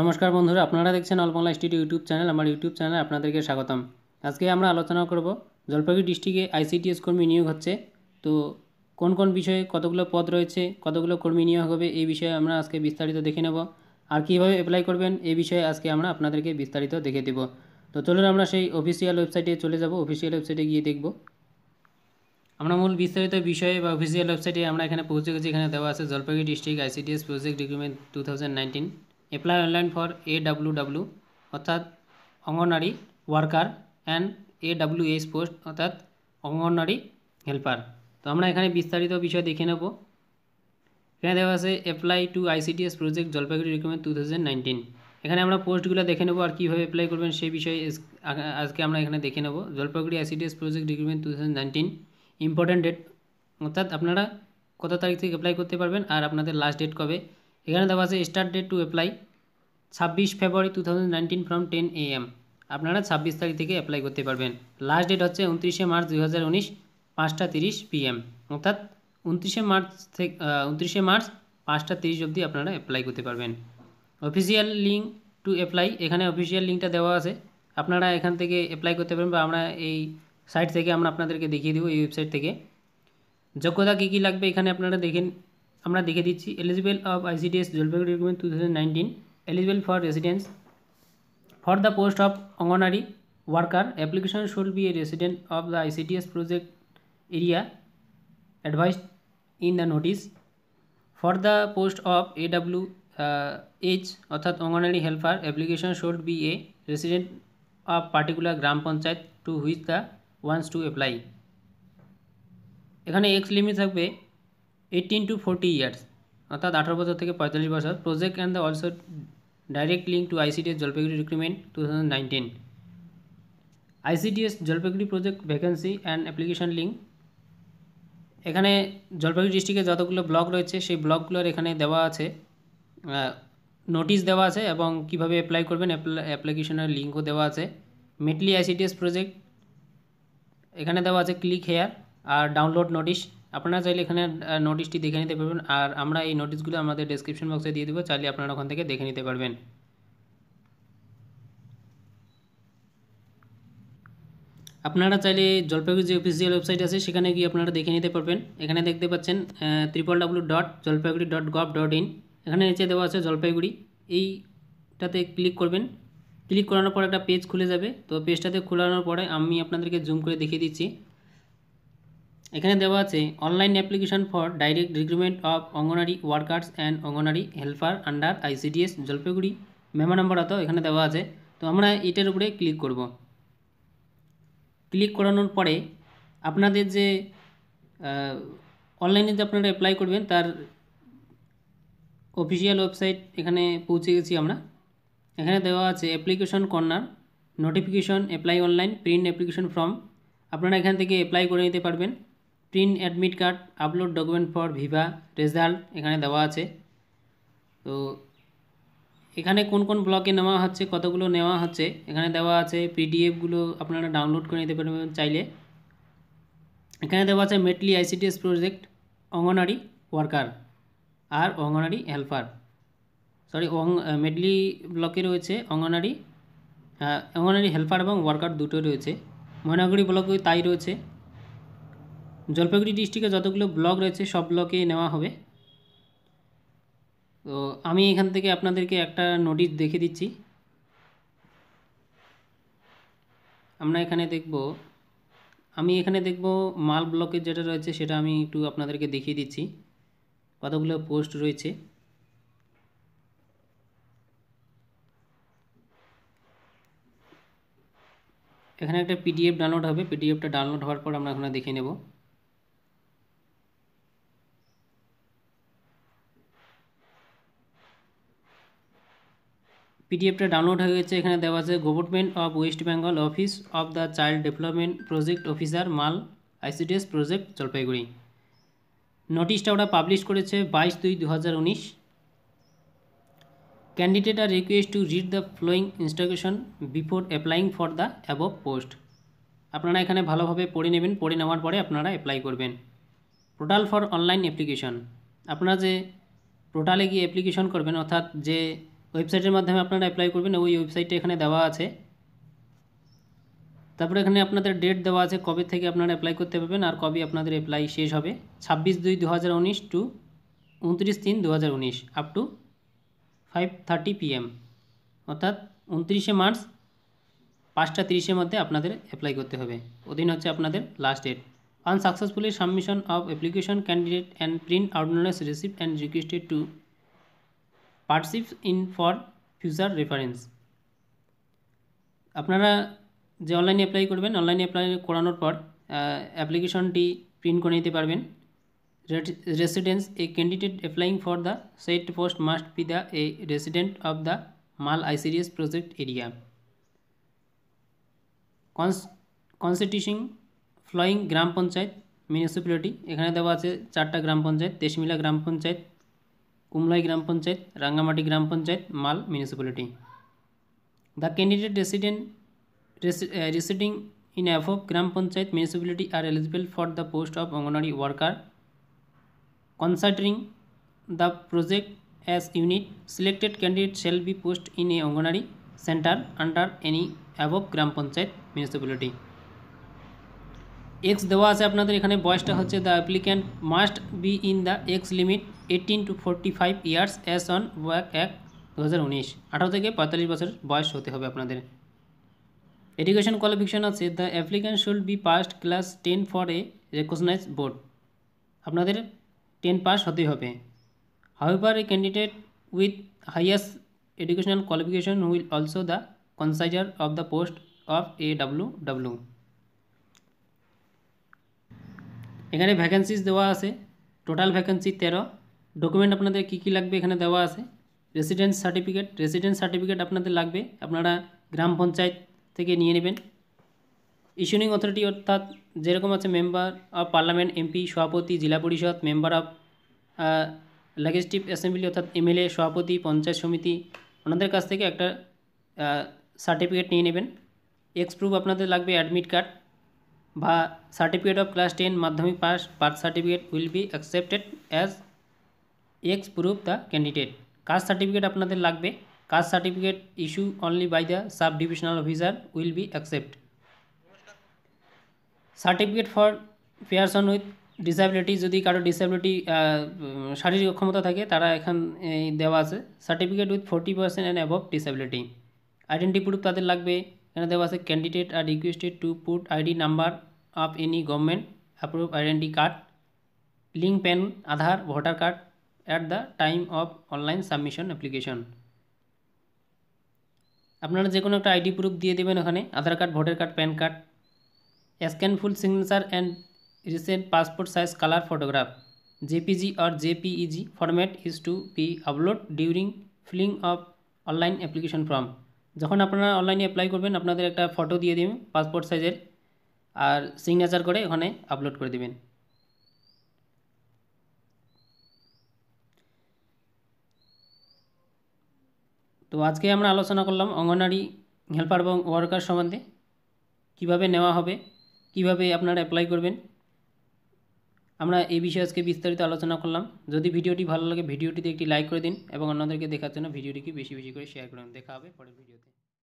নমস্কার বন্ধুরা, আপনারা দেখছেন all Bangla studio YouTube channel, আমার ইউটিউব চ্যানেলে আপনাদেরকে স্বাগতম। আজকে আমরা আলোচনা করব জলপাইগুড়ি ডিস্ট্রিক্টে আইসিটিএস কর্মী নিয়োগ হচ্ছে। তো কোন কোন বিষয়ে কতগুলো পদ রয়েছে, কতগুলো কর্মী নিয়োগ হবে, এই বিষয়ে আমরা আজকে বিস্তারিত দেখে নেব। আর কীভাবে অ্যাপ্লাই করবেন এই বিষয়ে আজকে আমরা আপনাদেরকে বিস্তারিত দেখে দেব। তো চলুন আমরা সেই অফিসিয়াল ওয়েবসাইটে চলে যাব অফিসিয়াল ওয়েবসাইটে গিয়ে দেখব। আমরা মূল বিস্তারিত বিষয়ে বা অফিসিয়াল ওয়েবসাইটে আমরা এখানে পৌঁছে গেছি, এখানে দেওয়া আছে Jalpaiguri district ICDS project recruitment two thousand nineteen apply online for A W W অর্থাৎ anganwadi worker and A W S post অর্থাৎ অঙ্গনওয়াড়ি হেল্পার তো আমরা এখানে বিস্তারিত বিষয় দেখে নেব। এখানে দেওয়া আছে apply to ICDS project Jalpaiguri recruitment two এখানে আমরা পোস্টগুলো দেখে নেব আর কীভাবে অ্যাপ্লাই করবেন সেই বিষয়ে আজকে আমরা এখানে দেখে নেব। Jalpaiguri ICDS project recruitment two thousand nineteen important date অর্থাৎ আপনারা কত তারিখ থেকে অ্যাপ্লাই করতে পারবেন আর আপনাদের লাস্ট ডেট কবে? এখানে দেওয়া আছে স্টার্ট ডেট টু অ্যাপ্লাই ছাব্বিশ February two thousand nineteen from ten A M আপনারা ছাব্বিশ তারিখ থেকে অ্যাপ্লাই করতে পারবেন। লাস্ট ডেট হচ্ছে উনত্রিশে মার্চ দুই হাজার উনিশ, পাঁচটা তিরিশ পিএম অর্থাৎ উনত্রিশে মার্চ থেকে উনত্রিশে মার্চ পাঁচটা তিরিশ অবধি আপনারা অ্যাপ্লাই করতে পারবেন। অফিসিয়াল লিঙ্ক টু অ্যাপ্লাই এখানে অফিসিয়াল লিঙ্কটা দেওয়া আছে। আপনারা এখান থেকে অ্যাপ্লাই করতে পারবেন বা আমরা এই সাইট থেকে আমরা আপনাদেরকে দেখিয়ে দেবো, এই ওয়েবসাইট থেকে। যোগ্যতা কী কী লাগবে এখানে আপনারা দেখেন আমরা দেখে দিচ্ছি eligible of ICDS Jalpaiguri recruitment two eligible for residence for the post of anganwadi worker application should be a resident of the ICDS project area advice in the notice for the post of A W H অর্থাৎ anganwadi helper application should be a resident of particular gram panchayat to which the ones to apply এখানে age limit থাকবে eighteen to forty years অর্থাৎ আঠারো বছর থেকে পঁয়তাল্লিশ বছর। Project and the also direct link to ICDS Jalpaiguri recruitment two thousand nineteen ICDS Jalpaiguri project vacancy and application link এখানে জলপাইগুড়ি ডিস্ট্রিক্টে যতগুলো ব্লক রয়েছে, সেই ব্লকগুলোর এখানে দেওয়া আছে নোটিশ দেওয়া আছে এবং কীভাবে অ্যাপ্লাই করবেন অ্যাপ্লিকেশনের লিঙ্কও দেওয়া আছে। মেটলি আইসিডিএস প্রজেক্ট এখানে দেওয়া আছে ক্লিক হেয়ার আর ডাউনলোড নোটিশ আপনারা চাইলে এখানে নোটিশটি দেখে নিতে পারবেন। আর আমরা এই নোটিশগুলো আমাদের ডেসক্রিপশন বক্সে দিয়ে দেবো। চাইলে আপনারা ওখান থেকে দেখে নিতে পারবেন। আপনারা চাইলে জলপাইগুড়ি যে অফিসিয়াল ওয়েবসাইট আছে, সেখানে গিয়ে আপনারা দেখে নিতে পারবেন। এখানে দেখতে পাচ্ছেন triple W dot Jalpaiguri dot gov dot in এখানে নিচে দেওয়া আছে জলপাইগুড়ি। এইটাতে ক্লিক করবেন। ক্লিক করানোর পর একটা পেজ খুলে যাবে। তো পেজটাতে খোলানোর পরে আমি আপনাদেরকে জুম করে দেখিয়ে দিচ্ছি। এখানে দেওয়া আছে online application for direct recruitment of Anganwadi workers and Anganwadi helper under ICDS Jalpaiguri. Memo number অত এখানে দেওয়া আছে। তো আমরা এটার উপরে ক্লিক করব। ক্লিক করানোর পরে আপনাদের যে অনলাইনে যে আপনারা অ্যাপ্লাই করবেন, তার অফিসিয়াল ওয়েবসাইট এখানে পৌঁছে গেছি আমরা। এখানে দেওয়া আছে application corner notification apply online print application form আপনারা এখান থেকে অ্যাপ্লাই করে নিতে পারবেন। Print admit card upload document for viva result এখানে দেওয়া আছে। তো এখানে কোন কোন ব্লকে নেওয়া হচ্ছে, কতগুলো নেওয়া হচ্ছে, এখানে দেওয়া আছে পিডিএফগুলো আপনারা ডাউনলোড করে নিতে পারবেন চাইলে। এখানে দেওয়া আছে Metelli ICDS project, Anganwadi worker আর অঙ্গনারী হেল্পার। সরি মেডলি ব্লকে রয়েছে অঙ্গনারী অঙ্গনারী হেল্পার এবং ওয়ার্কার দুটো রয়েছে। ময়নাগুড়ি ব্লকে তাই রয়েছে। জলপাইগুড়ি ডিস্ট্রিক্টে যতগুলো ব্লক রয়েছে, সব ব্লকে নেওয়া হবে। তো আমি এখান থেকে আপনাদেরকে একটা নোটিশ দেখে দিচ্ছি। আমরা এখানে দেখব, আমি এখানে দেখব মাল ব্লকের যেটা রয়েছে, সেটা আমি একটু আপনাদেরকে দেখিয়ে দিচ্ছি। কতগুলো পোস্ট রয়েছে। এখানে একটা পিডিএফ ডাউনলোড হবে, পিডিএফটা ডাউনলোড হওয়ার পর আমরা এখানে দেখে নেব। পিডিএফটা ডাউনলোড হয়ে গেছে। এখানে দেওয়া আছে government of West Bengal office of the child development project officer Mal ICDS project Jalpaiguri. নোটিশটা ওরা পাবলিশ করেছে বাইশ দুই দু হাজার উনিশ। Candidate are request to read the following instruction before applying for the above post আপনারা এখানে ভালোভাবে পড়ে নেবেন, পড়ে নেওয়ার পরে আপনারা অ্যাপ্লাই করবেন। পোর্টাল ফর অনলাইন অ্যাপ্লিকেশন আপনারা যে পোর্টালে গিয়ে অ্যাপ্লিকেশন করবেন, অর্থাৎ যে ওয়েবসাইটের মাধ্যমে আপনারা অ্যাপ্লাই করবেন, ওই ওয়েবসাইটটা এখানে দেওয়া আছে। তারপরে এখানে আপনাদের ডেট দেওয়া আছে, কবে থেকে আপনারা অ্যাপ্লাই করতে পারবেন আর কবে আপনাদের অ্যাপ্লাই শেষ হবে। ছাব্বিশ দুই দু হাজার উনিশ টু উনত্রিশ তিন দু হাজার উনিশ up to five thirty PM অর্থাৎ উনত্রিশে মার্চ, পাঁচটা তিরিশের মধ্যে আপনাদের অ্যাপ্লাই করতে হবে। ওদিন হচ্ছে আপনাদের last date unsuccessfully submission of application candidate and print আউটনোলেস receive and requested to participate in for future reference. আপনারা যে অনলাইনে অ্যাপ্লাই করবেন, অনলাইনে অ্যাপ্লাই করানোর পর অ্যাপ্লিকেশনটি প্রিন্ট করে নিতে পারবেন। Residence a candidate applying for the set post must be the a resident of the Mal ICDS project area constitution following gram panchayat municipality এখানে দেওয়া আছে চারটা গ্রাম পঞ্চায়েত তেশমিলা গ্রাম পঞ্চায়েত কুমলাই গ্রাম panchayat, Rangamati gram panchayat, Mal municipality the candidate resident residing in of of gram panchayat municipality are eligible for the post of Anganwadi worker consulting the project as unit selected candidate shall be post in a Anganwadi centre under any above gram panchayat municipality age দেওয়া আছে আপনাদের, এখানে বয়সটা হচ্ছে the applicant must be in the age limit eighteen to forty five years as on walk এক দু হাজার উনিশ আঠারো থেকে পঁয়তাল্লিশ বছর বয়স হতে হবে আপনাদের। এডুকেশন কোয়ালিফিকেশন আছে the applicant should be passed class ten for a recognise board আপনাদের টেন পাস হতে হবে। However a candidate with highest educational qualification will also the consider of the post of A W W এখানে vacancies দেওয়া আছে total vacancy তেরো document আপনাদের কী কী লাগবে এখানে দেওয়া আছে। রেসিডেন্স সার্টিফিকেট রেসিডেন্স সার্টিফিকেট আপনাদের লাগবে, আপনারা গ্রাম পঞ্চায়েত থেকে নিয়ে নেবেন। ইস্যুনিং অথরিটি অর্থাৎ যেরকম আছে মেম্বার অফ পার্লামেন্ট এমপি সভাপতি, জেলা পরিষদ মেম্বার অফ লেজিসলেটিভ অ্যাসেম্বলি অর্থাৎ এমএলএ সভাপতি, পঞ্চায়েত সমিতি, ওনাদের কাছ থেকে একটা সার্টিফিকেট নিয়ে নেবেন। এক্স প্রুফ আপনাদের লাগবে অ্যাডমিট কার্ড বা certificate of class ten Madhyamik pass birth certificate will be accepted as age proof the candidate caste certificate আপনাদের লাগবে। Caste certificate issue only by the sub divisional officer will be accept certificate for person with disability যদি কারও disability শারীরিক অক্ষমতা থাকে, তারা এখান দেওয়া আছে। Certificate with forty percent and above disability identity proof তাদের লাগবে। এখানে দেওয়া আছে candidate are requested to put ID number of any government approve identity card link PAN Aadhaar voter card at the time of online submission application আপনারা যে কোনো একটা ID proof দিয়ে দেবেন ওখানে, Aadhaar card voter card PAN card scan full signature and recent passport size colour photograph JPG or JPEG format is to be upload during filling of online application form যখন আপনারা অনলাইনে apply করবেন, আপনাদের একটা photo দিয়ে দেবেন passport সাইজের আর signature করে ওখানে আপলোড করে দেবেন। তো আজকে আমরা আলোচনা করলাম অঙ্গনারী হেল্পার এবং ওয়ার্কার সম্বন্ধে। কীভাবে নেওয়া হবে, কীভাবে আপনারা অ্যাপ্লাই করবেন। আমরা এই বিষয়ে আজকে বিস্তারিত আলোচনা করলাম। যদি ভিডিওটি ভালো লাগে, ভিডিওটিতে একটি লাইক করে দিন এবং অন্যদেরকে দেখার জন্য ভিডিওটিকে বেশি বেশি করে শেয়ার করুন দেখা হবে পরের ভিডিওতে।